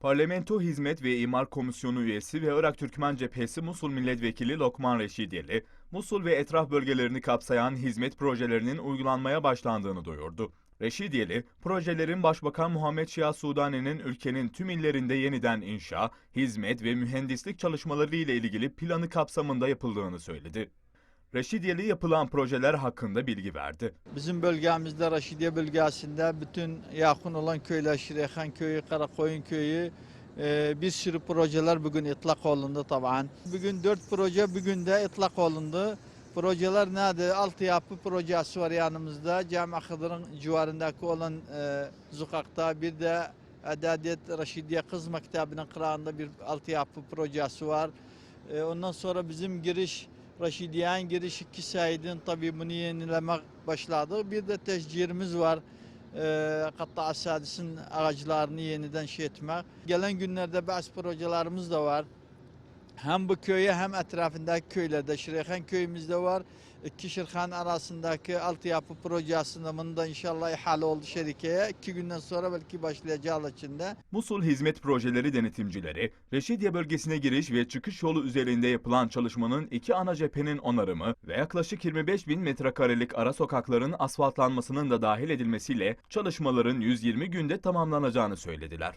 Parlamento Hizmet ve İmar Komisyonu üyesi ve Irak Türkmen Cephesi Musul Milletvekili Lokman Reşidiyeli, Musul ve etraf bölgelerini kapsayan hizmet projelerinin uygulanmaya başlandığını duyurdu. Reşidiyeli, projelerin Başbakan Muhammed Şia Sudani'nin ülkenin tüm illerinde yeniden inşa, hizmet ve mühendislik çalışmaları ile ilgili planı kapsamında yapıldığını söyledi. Reşidiyeli yapılan projeler hakkında bilgi verdi. Bizim bölgemizde Raşidiye bölgesinde bütün yakın olan köyler Şirehan köyü, Karakoyun köyü e, bir sürü projeler bugün itlak olundu taban. Bugün dört proje bugün de itlak olundu. Projeler nedir? Altyapı projesi var yanımızda. Cami Hıdır'ın civarındaki olan e, sokakta bir de Adadet Raşidiye Kız Mektebi'nin kırağında bir altyapı projesi var. E, ondan sonra bizim giriş Raşidiye'nin giriş iki saydın tabii bunu başladı. Bir de teşcirimiz var. E, Katta Sadis'in ağaçlarını yeniden şey etmek. Gelen günlerde bazı projelerimiz de var. Hem bu köye hem etrafındaki köylerde Şirehan köyümüzde var. İki Şirhan arasındaki altyapı projesinde bunu da inşallah ihale oldu şerikeye. İki günden sonra belki başlayacağı içinde. Musul Hizmet Projeleri denetimcileri, Reşidiye bölgesine giriş ve çıkış yolu üzerinde yapılan çalışmanın iki ana cephenin onarımı ve yaklaşık 25 bin metrekarelik ara sokakların asfaltlanmasının da dahil edilmesiyle çalışmaların 120 günde tamamlanacağını söylediler.